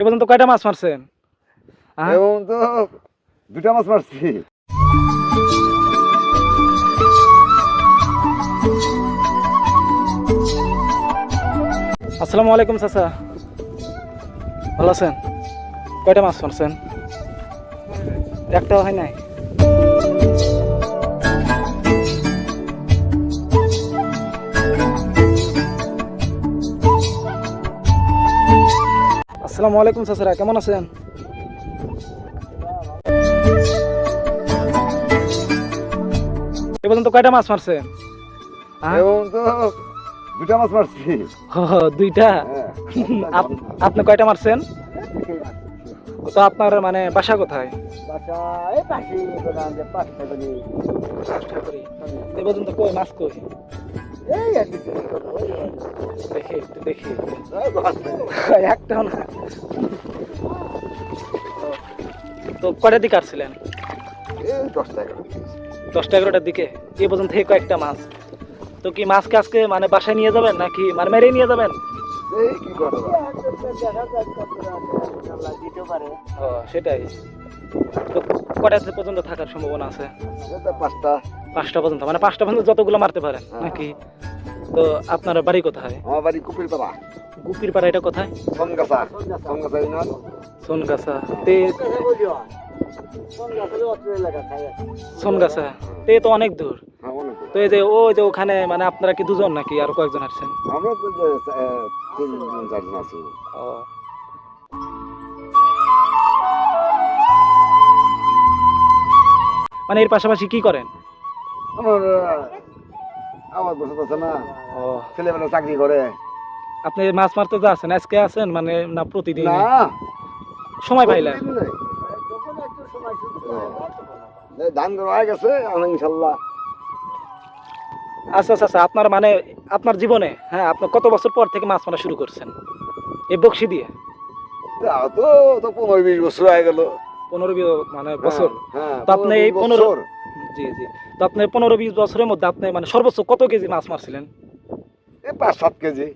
এ পর্যন্ত কয়টা মাছ মারছেন? হ্যাঁ? এবং তো দুটা মাছ মারছি। আসসালামু আলাইকুম চাচা। ভালো আছেন? কয়টা মাছ মারছেন? একটাও হয় নাই? আসসালামু আলাইকুম চাচারা কেমন আছেন? এ পর্যন্ত কয়টা মাছ মারছেন হ্যাঁ? এবং তো দুটা মাছ মারছি। দুইটা? হ্যাঁ। আপ- আপনি কয়টা মারছেন? তো আপনার মানে বাসা কোথায়? এ পর্যন্ত কই মাছ কই? এই আর কি। দেখি একটু দেখি। একটাও না তো কটার দিকে আসছিলেন? দশটা এগারো দশটা এগারোটার দিকে? এ পর্যন্ত থেকে কয়েকটা মাছ। তো কি মাছকে আজকে মানে বাসায় নিয়ে যাবেন নাকি মানে মেরে নিয়ে যাবেন? এই কি করব? ও সেটাই। তো কটা পর্যন্ত থাকার সম্ভাবনা আছে? পাঁচটা। পাঁচটা পর্যন্ত মানে পাঁচটা পর্যন্ত যতগুলো মারতে পারেন হ্যাঁ। নাকি? তো আপনার বাড়ি কোথায়? আমার বাড়ি কুপির পাড়া গুপির পাড়া এটা কোথায়? সনগাছা সনগাছা ইউনিয়ন। সোনগাছা। তে সোনগাছা তে তো অনেক দূর। হ্যাঁ তো এই যে ওই যে ওখানে মানে আপনারা কি দুজন নাকি আর কয়েকজন আসছেন? আমরা তো তিনজন চারজন আছি। ও। মানে এর পাশাপাশি কি করেন? আমার আমার বসে আছে না। ও। ছেলেবেলা চাকরি করে। আপনি মাছ মারতে তো আছেন আজকে আছেন মানে না প্রতিদিন না। সময় পাইলেন ধান হয়ে গেছে ইনশাল্লাহ। আচ্ছা আচ্ছা আচ্ছা আপনার মানে আপনার জীবনে হ্যাঁ আপনার কত বছর পর থেকে মাছ মারা শুরু করছেন? এই বক্সি দিয়ে? তো তো পনেরো বিশ বছর হয়ে গেল। পনেরো মানে বছর? হ্যাঁ তো আপনি এই পনেরো- জি জি। তো আপনি পনেরো বিশ বছরের মধ্যে আপনি মানে সর্বোচ্চ কত কেজি মাছ মারছিলেন? এই পাঁচ সাত কেজি।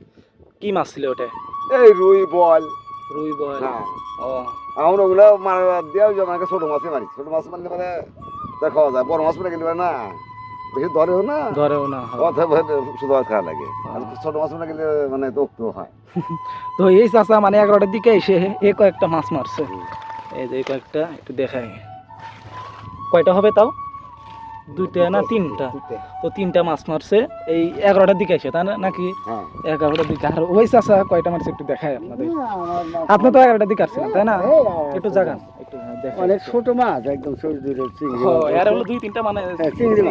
কি মাছ ছিল ওটা? এই রুই বল। রুই বল। হ্যাঁ। ও। আমরা ওগুলো মারার দিয়েও যে ছোট মাছই মারি। ছোট মাছ মারলে মানে দেখা যায় বড় মাছ মারে কিন্তু না। বেশি ধরেও না ধরেও না অথবা শুধু খাওয়া লাগে। ছোট মাছ গেলে মানে দুঃখ হয়। তো এই চাষা মানে এগারোটার দিকে এসে এ কয়েকটা মাছ মারছে। এই যে কয়েকটা একটু দেখায় কয়টা হবে তাও? দুইটা না তিনটা? তো তিনটা মাছ মারছে। এই এগারোটার দিকে এসে তাই না? নাকি হ্যাঁ। এগারোটার দিকে? আর ওই চাষা কয়টা মারছে একটু দেখায় আপনাদের। আপনি তো এগারোটার দিকে আসছিলেন তাই না? একটু জাগান। একটু হ্যাঁ, দেখাই। অনেক ছোট মাছ একদম ছোট দূরে চিংড়ি এর হলো দুই তিনটা মানে হ্যাঁ, চিংড়ি।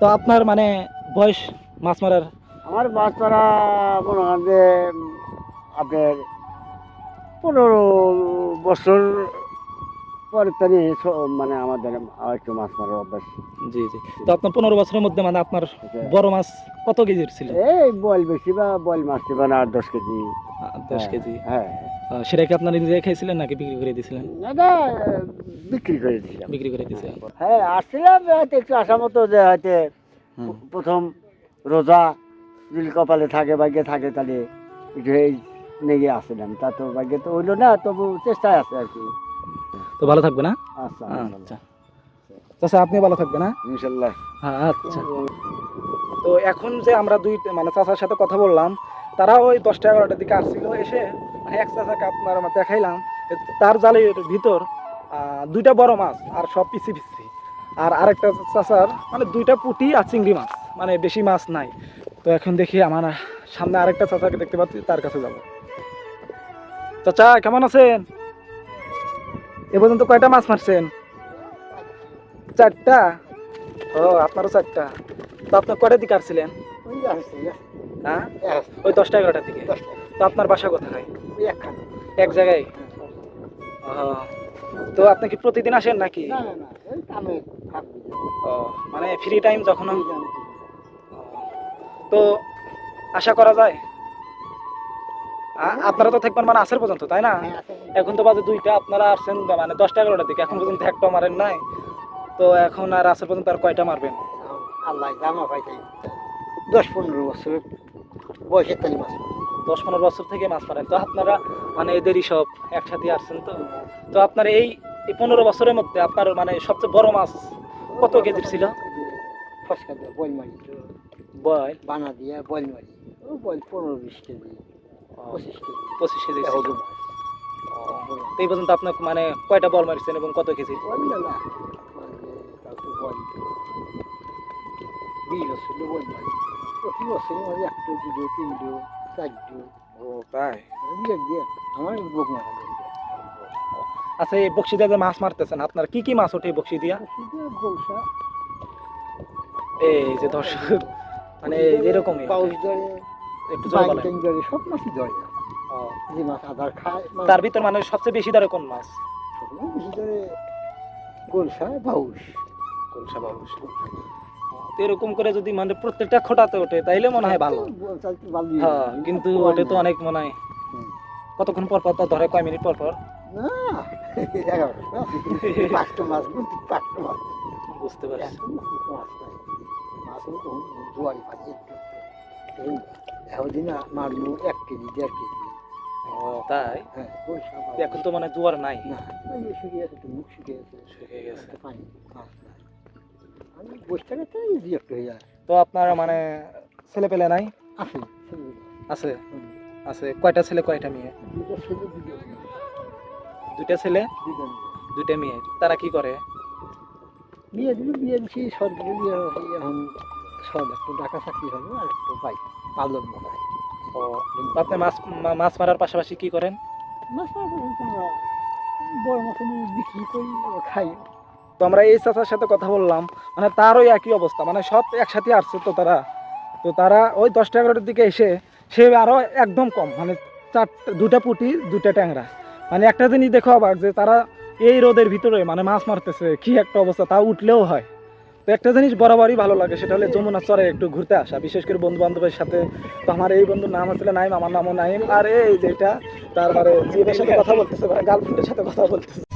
তো আপনার মানে বয়স মাছ মারার? আমার মাছ ধরা মনে হয় যে আপনার পনেরো বছর পরে তানি মানে আমাদের আর একটু মাছ মারার অভ্যাস। জি জি। তো আপনার পনেরো বছরের মধ্যে মানে আপনার বড় মাছ কত কেজির ছিল? এই বল বেশি বা বল মাছ দিবা না আট দশ কেজি। দশ কেজি। হ্যাঁ। আহ, সেটা কি আপনার নিজে নাকি বিক্রি করে দিয়েছিলেন? এটা বিক্রি করে বিক্রি করে হ্যাঁ আসছিলাম হয়তো একটু মতো যে হয়তো প্রথম রোজা যদি কপালে থাকে ভাগ্যে থাকে তাহলে একটু এই নেগে আসছিলাম। তা তো ভাগ্যে তো হইল না তবু চেষ্টায় আছে আর কি। তো ভালো থাকবে না আচ্ছা আচ্ছা। আচ্ছা। আপনি ভালো থাকবেন না ইনশাল্লাহ। হ্যাঁ আচ্ছা। তো এখন যে আমরা দুই মানে চাচার সাথে কথা বললাম তারা ওই দশটা এগারোটার দিকে আসছিল এসে এক চাচাকে আপনার আমরা দেখাইলাম তার জালের ভিতর আহ, দুইটা বড় মাছ আর সব পিসি পিসি। আর আরেকটা চাচার মানে দুইটা পুঁটি আর চিংড়ি মাছ মানে বেশি মাছ নাই। তো এখন দেখি আমার সামনে আরেকটা চাচাকে দেখতে পাচ্ছি তার কাছে যাব। চাচা কেমন আছেন? এ পর্যন্ত কয়টা মাছ মারছেন? চারটা? ও আপনারও চারটা। তো আপনার কয়টার দিকে আসছিলেন? হ্যাঁ? ওই দশটা এগারোটার দিকে। তো আপনার বাসা কোথায়? এক জায়গায়? ও, তো আপনি কি প্রতিদিন আসেন নাকি। ও মানে ফ্রি টাইম যখন তো আশা করা যায়? আপনারা তো থাকবেন মানে আসের পর্যন্ত তাই না? হ্যাঁ, এখন তো বাজে দুইটা আপনারা আসছেন মানে দশটা এগারোটার দিকে এখন পর্যন্ত একটা মারেন নাই। তো এখন আর আসের পর্যন্ত আর কয়টা মারবেন? আল্লাহ জামা পাইতে দশ পনেরো বছর বয়সের তালি মাছ। দশ পনেরো বছর থেকে মাছ মারেন। তো আপনারা মানে এদেরই সব একসাথে আসছেন তো? তো আপনার এই পনেরো বছরের মধ্যে আপনার মানে সবচেয়ে বড় মাছ কত কেজির ছিল? ফসকা দিয়ে বইল মারি। বয় বানা দিয়ে বইল মারি। ও বইল পনেরো বিশ কেজি। পঁচিশ কেজি। ছিল। এই পর্যন্ত আপনার মানে কয়টা বল মারিছেন এবং কত কেজি? আচ্ছা এই বক্সি দিয়ে মাছ মারতেছেন আপনার কি কি মাছ ওঠে বক্সি দিয়া? এই যে দর্শক মানে যেরকমই পাউস ধরে একটু জোরে বলেন। বাইটেন সব মাছই ধরে যে মাছ খায় তার ভিতর মানে সবচেয়ে বেশি ধরে কোন মাছ? সবগুলো বেশি ধরে গোলসা বাউস এরকম করে যদি মানে প্রত্যেকটা খোটাতে ওঠে তাইলে মনে হয় ভালো। হ্যাঁ কিন্তু ওটা তো অনেক মনে হয়। কতক্ষণ পর পর তো ধরে? কয় মিনিট পর পর? বুঝতে পারছি। এখন জোয়ারি মারলো এক কেজি দেড় কেজি। ও তাই? হ্যাঁ এখন তো মানে জোয়ার নাই। না শুকিয়ে মুখ শুকিয়ে আছে শুকিয়ে গেছে। পানি আমি বসে থাকাতে ইজি একটা হয়ে যায় তো আপনার মানে ছেলে পেলে নাই? আছে আছে। আছে? কয়টা ছেলে কয়টা মেয়ে? দুটো ছেলে দুটো মেয়ে, দুইটা ছেলে দুইটা মেয়ে। তারা কি করে? বিয়ে দিল বিয়ে দিচ্ছি হয়েছে এখন সব একটু টাকা চাকরি হবে আর একটু পাই পালন মনে হয়। ও আপনি মাছ মাছ মারার পাশাপাশি কি করেন? মাছ মাছ বড় মাছ বিক্রি করি খাই। তো আমরা এই চাচার সাথে কথা বললাম মানে তারও একই অবস্থা মানে সব একসাথে আসছে তো তারা। তো তারা ওই দশটা এগারোটার দিকে এসে সে আরও একদম কম মানে চারটা দুটা পুটি দুটা ট্যাংরা। মানে একটা জিনিস দেখো অবাক যে তারা এই রোদের ভিতরে মানে মাছ মারতেছে কি একটা অবস্থা তা উঠলেও হয়। একটা জিনিস বরাবরই ভালো লাগে, সেটা হলে যমুনা চরে একটু ঘুরতে আসা। বিশেষ করে বন্ধু বান্ধবের সাথে তো আমার এই বন্ধুর নাম আসলে নাইম, আমার নামও নাইম। আর এই যেটা তারপরে যে সাথে কথা বলতেছে গার্লফ্রেন্ডের সাথে কথা বলতেছে।